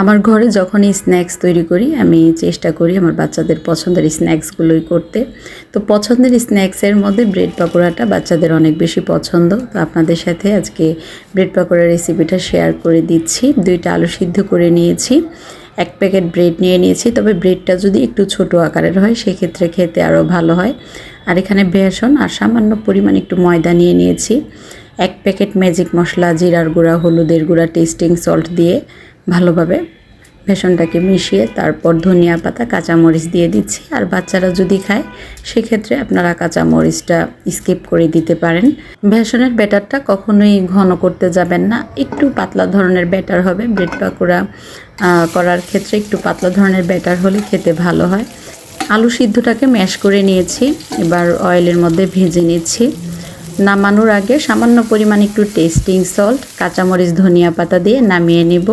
আমার ঘরে যখনই স্ন্যাক্স তৈরি করি, আমি চেষ্টা করি আমার বাচ্চাদের পছন্দের স্ন্যাক্সগুলোই করতে। তো পছন্দের স্ন্যাক্সের মধ্যে ব্রেড পাকোড়াটা বাচ্চাদের অনেক বেশি পছন্দ। তো আপনাদের সাথে আজকে ব্রেড পকোড়া রেসিপিটা শেয়ার করে দিচ্ছি। দুইটা আলু সিদ্ধ করে নিয়েছি, এক প্যাকেট ব্রেড নিয়ে নিয়েছি। তবে ব্রেডটা যদি একটু ছোট আকারের হয়, সেক্ষেত্রে খেতে আরও ভালো হয়। আর এখানে বেসন আর সামান্য পরিমাণ একটু ময়দা নিয়ে নিয়েছি। এক প্যাকেট ম্যাজিক মশলা, জিরার গুঁড়া, হলুদের গুঁড়া টেস্টিং সল্ট দিয়ে ভালোভাবে বেসনটাকে মিশিয়ে তারপর ধনিয়া পাতা, কাঁচামরিচ দিয়ে দিচ্ছি। আর বাচ্চারা যদি খায়, সেক্ষেত্রে আপনারা কাঁচামরিচটা স্কিপ করে দিতে পারেন। বেসনের ব্যাটারটা কখনোই ঘন করতে যাবেন না। একটু পাতলা ধরনের ব্যাটার হবে। ব্রেড পাকোড়া করার ক্ষেত্রে একটু পাতলা ধরনের ব্যাটার হলে খেতে ভালো হয়। আলু সিদ্ধটাকে ম্যাশ করে নিয়েছি। এবার অয়েলের মধ্যে ভেজে নিচ্ছি। নামানোর আগে সামান্য পরিমাণ একটু টেস্টিং সল্ট, কাঁচামরিচ, ধনিয়া পাতা দিয়ে নামিয়ে নিব।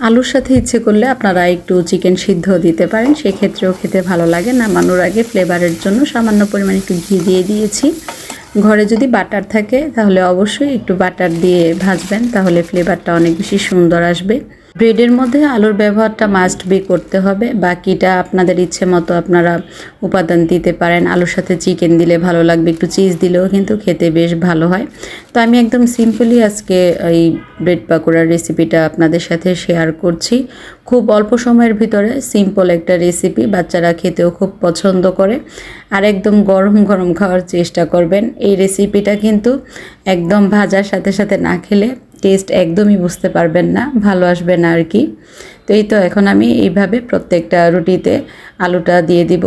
আলুর সাথে ইচ্ছে করলে আপনারা একটু চিকেন সিদ্ধ দিতে পারেন, সেক্ষেত্রেও খেতে ভালো লাগে নামানোর আগে ফ্লেভারের জন্য সামান্য পরিমাণে একটু ঘি দিয়ে দিয়েছি। ঘরে যদি বাটার থাকে, তাহলে অবশ্যই একটু বাটার দিয়ে ভাজবেন, তাহলে ফ্লেভারটা অনেক বেশি সুন্দর আসবে। ব্রেডের মধ্যে আলুর ব্যবহারটা মাস্ট বি করতে হবে। বাকিটা আপনাদের ইচ্ছে মতো আপনারা উপাদান দিতে পারেন। আলুর সাথে চিকেন দিলে ভালো লাগবে, একটু চিজ দিলেও কিন্তু খেতে বেশ ভালো হয়। তো আমি একদম সিম্পলি আজকে এই ব্রেড পাকোড়ার রেসিপিটা আপনাদের সাথে শেয়ার করছি। খুব অল্প সময়ের ভিতরে সিম্পল একটা রেসিপি বাচ্চারা খেতেও খুব পছন্দ করে। আর একদম গরম গরম খাওয়ার চেষ্টা করবেন। এই রেসিপিটা কিন্তু একদম ভাজার সাথে সাথে না খেলে টেস্ট একদমই বুঝতে পারবেন না, ভালো আসবে না আর কি। তো এই তো এখন আমি এইভাবে প্রত্যেকটা রুটিতে আলুটা দিয়ে দিব।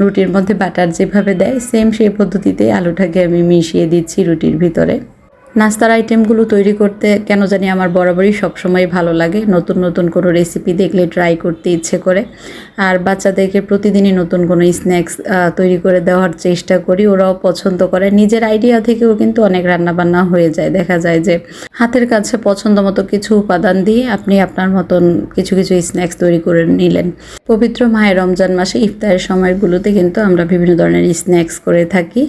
রুটির মধ্যে বাটার যেভাবে দেয় সেম সেই পদ্ধতিতে আলুটাকে আমি মিশিয়ে দিচ্ছি রুটির ভিতরে। নাস্তার আইটেমগুলো তৈরি করতে কেন জানি আমার বরাবরই সবসময় ভালো লাগে। নতুন নতুন কোনো রেসিপি দেখলে ট্রাই করতে ইচ্ছে করে। আর বাচ্চাদেরকে প্রতিদিনই নতুন কোনো স্ন্যাক্স তৈরি করে দেওয়ার চেষ্টা করি। ওরাও পছন্দ করে। নিজের আইডিয়া থেকেও কিন্তু অনেক রান্নাবান্না হয়ে যায়। দেখা যায় যে হাতের কাছে পছন্দ মতো কিছু উপাদান দিয়ে আপনি আপনার মতন কিছু কিছু স্ন্যাক্স তৈরি করে নিলেন। পবিত্র মায়ের রমজান মাসে ইফতারের সময়গুলোতে কিন্তু আমরা বিভিন্ন ধরনের স্ন্যাক্স করে থাকি।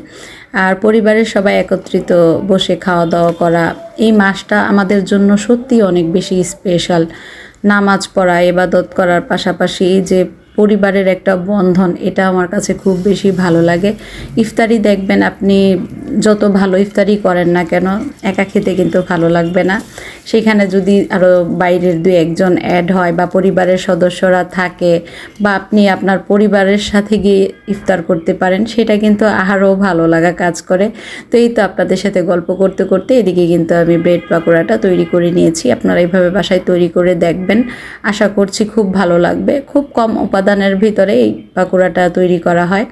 আর পরিবারের সবাই একত্রিত বসে খাওয়া দাওয়া করা। এই মাসটা আমাদের জন্য সত্যি অনেক বেশি স্পেশাল নামাজ পড়া এবাদত করার পাশাপাশি এই যে পরিবারের একটা বন্ধন, এটা আমার কাছে খুব বেশি ভালো লাগে। ইফতারি দেখবেন আপনি যত ভালো ইফতারি করেন না কেন, একা খেতে কিন্তু ভালো লাগবে না। সেখানে যদি আরও বাইরের দুই একজন অ্যাড হয় বা পরিবারের সদস্যরা থাকে বা আপনি আপনার পরিবারের সাথে গিয়ে ইফতার করতে পারেন, সেটা কিন্তু আরও ভালো লাগা কাজ করে। তো এই তো আপনাদের সাথে গল্প করতে করতে এদিকে কিন্তু আমি ব্রেড পাকোড়াটা তৈরি করে নিয়েছি। আপনারা এইভাবে বাসায় তৈরি করে দেখবেন। আশা করছি খুব ভালো লাগবে। খুব কম উপাদানের ভিতরে এই পাকোড়াটা তৈরি করা হয়।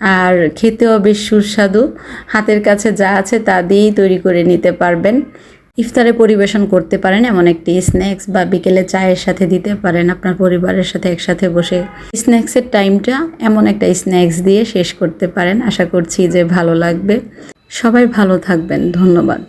আর খেতেও বেশ সুস্বাদু। হাতের কাছে যা আছে তা দিয়েই তৈরি করে নিতে পারবেন। ইফতারে পরিবেশন করতে পারেন, এমন একটি স্ন্যাক্স বা বিকেলে চায়ের সাথে দিতে পারেন আপনার পরিবারের সাথে একসাথে বসে। স্ন্যাক্সের টাইমটা এমন একটা স্ন্যাক্স দিয়ে শেষ করতে পারেন। আশা করছি যে ভালো লাগবে। সবাই ভালো থাকবেন। ধন্যবাদ।